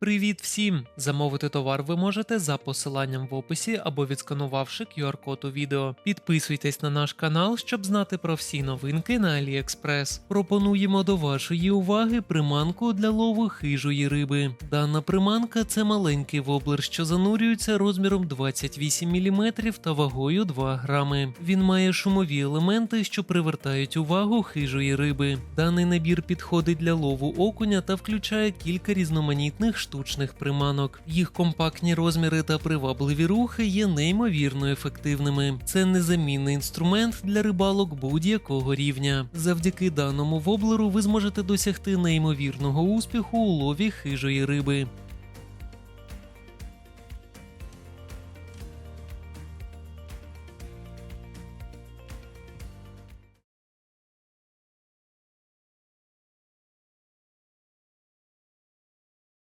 Привіт всім! Замовити товар ви можете за посиланням в описі або відсканувавши QR-код у відео. Підписуйтесь на наш канал, щоб знати про всі новинки на AliExpress. Пропонуємо до вашої уваги приманку для лову хижої риби. Дана приманка це маленький воблер, що занурюється розміром 28 мм та вагою 2 грами. Він має шумові елементи, що привертають увагу хижої риби. Даний набір підходить для лову окуня та включає кілька різноманітних штучних приманок. Їх компактні розміри та привабливі рухи є неймовірно ефективними. Це незамінний інструмент для рибалок будь-якого рівня. Завдяки даному воблеру ви зможете досягти неймовірного успіху у лові хижої риби.